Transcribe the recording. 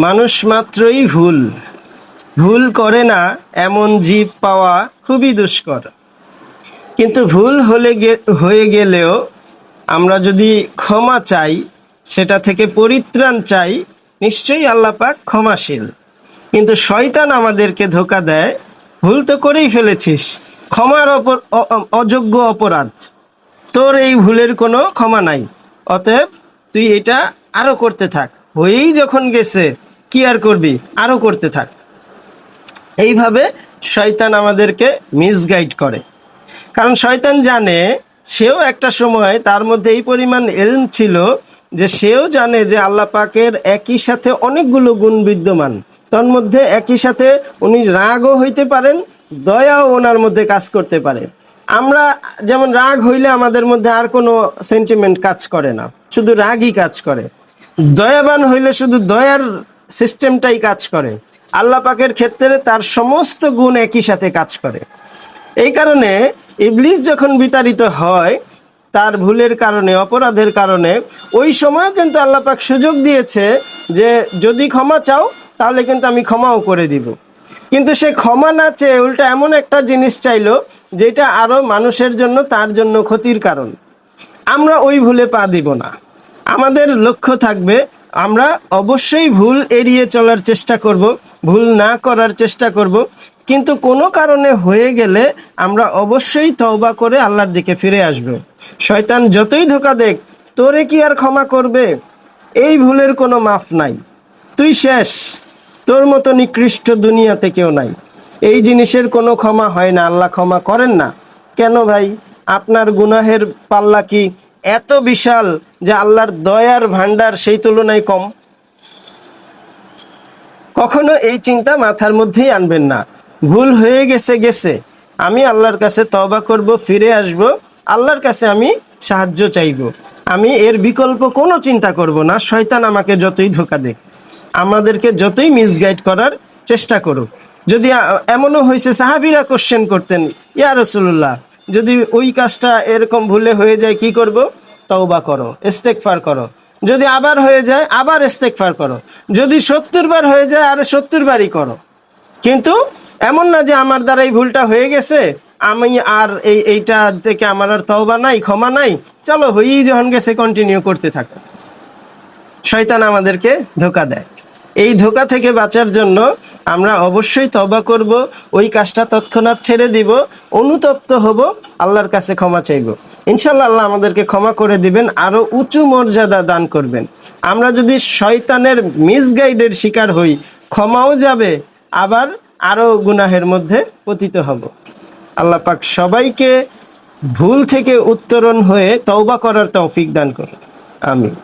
মানুষ মাত্রই ভুল। ভুল করে না এমন জীব পাওয়া খুবই দুষ্কর। কিন্তু ভুল হলে হয়ে গেলেও আমরা যদি ক্ষমা চাই, সেটা থেকে পরিত্রাণ চাই, নিশ্চয়ই আল্লাহ পাক ক্ষমাশীল। কিন্তু শয়তান আমাদেরকে ধোকা দেয়, ভুল তো করেই ফেলেছিস, ক্ষমার অপর- অযোগ্য অপরাধ। তোর এই ভুলের কোনো ক্ষমা নাই, অতএব তুই এটা আরও করতে থাক। হয়েই যখন গেছে কি আর করবি, আরও করতে থাক। এইভাবে শয়তান আমাদেরকে মিসগাইড করে। কারণ শয়তান জানে, সেও একটা সময় তার মধ্যে এই পরিমাণ এলম ছিল যে সেও জানে যে আল্লাহ পাকের একই সাথে অনেকগুলো গুণ বিদ্যমান। তার মধ্যে একই সাথে উনি রাগও হইতে পারেন, দয়াও ওনার মধ্যে কাজ করতে পারে। আমরা যেমন রাগ হইলে আমাদের মধ্যে আর কোনো সেন্টিমেন্ট কাজ করে না, শুধু রাগই কাজ করে। দয়াবান হইলে শুধু দয়ার সিস্টেমটাই কাজ করে। আল্লাহ পাকের ক্ষেত্রে তার সমস্ত গুণ একই সাথে কাজ করে। এই কারণে ইবলিস যখন বিতাড়িত হয়, তার ভুলের কারণে, অপরাধের কারণে, ওই সময় কিন্তু আল্লাহ পাক সুযোগ দিয়েছে যে, যদি ক্ষমা চাও, তাহলে কিন্তু আমি ক্ষমাও করে দিব। কিন্তু সে ক্ষমা না চেয়ে উল্টা এমন একটা জিনিস চাইলো, যেটা আরও মানুষের জন্য তার জন্য ক্ষতির কারণ। আমরা ওই ভুলে পা দিব না। আমাদের লক্ষ্য থাকবে আমরা অবশ্যই ভুল এড়িয়ে চলার চেষ্টা করব, ভুল না করার চেষ্টা করব। কিন্তু কোনো কারণে হয়ে গেলে আমরা অবশ্যই তওবা করে আল্লাহর দিকে ফিরে আসব। শয়তান যতই ধোকা দেখ তোরে কি আর ক্ষমা করবে? এই ভুলের কোনো মাফ নাই। তুই শেষ। তোর মতো নিকৃষ্ট দুনিয়াতে কেউ নাই। এই জিনিসের কোনো ক্ষমা হয় না, আল্লাহ ক্ষমা করেন না। কেন ভাই? আপনার গুনাহের পাল্লা কি এত বিশাল যে আল্লাহর দয়ার ভান্ডার সেই তুলনায় কম। কখনো এই চিন্তা মাথার মধ্যেই আনবেন না। ভুল হয়ে গেছে গেছে। আমি আল্লাহর কাছে তবা করব, ফিরে আসব। আল্লাহর কাছে আমি সাহায্য চাইব। আমি এর বিকল্প কোনো চিন্তা করব না। শয়তান আমাকে যতই ধোকা দেখ আমাদেরকে যতই মিসগাইড করার চেষ্টা করুক। যদি এমনও হয়েছে সাহাবিরা কোশ্চেন করতেন, ইয়া রসুল্লাহ যদি ওই কাজটা এরকম ভুলে হয়ে যায়, কি করব? তওবা করো ইস্তেকফার করো। যদি আবার হয়ে যায়, আবার ইস্তেকফার করো। যদি সত্তর বার হয়ে যায়, আরে সত্তর বারই করো। কিন্তু এমন না যে আমার দ্বারা এই ভুলটা হয়ে গেছে, আমি আর এই, এইটা থেকে আমার আর তওবা নাই, ক্ষমা নাই। চলো হয়েই যখন গেছে কন্টিনিউ করতে থাকো। শয়তান আমাদেরকে ধোকা দেয়। এই ধোকা থেকে বাঁচার জন্য আমরা অবশ্যই তবা করব, ওই কাজটা তৎক্ষণাৎ ছেড়ে দিব, অনুতপ্ত হব, আল্লাহর কাছে ক্ষমা চাইব। ইনশাল্লাহ আল্লাহ আমাদেরকে ক্ষমা করে দিবেন, আরও উঁচু মর্যাদা দান করবেন। আমরা যদি শয়তানের মিসগাইডের শিকার হই, ক্ষমাও যাবে, আবার আরও গুনাহের মধ্যে পতিত হব। আল্লাহ পাক সবাইকে ভুল থেকে উত্তরণ হয়ে তওবা করার তৌফিক দান করুন। আমিন।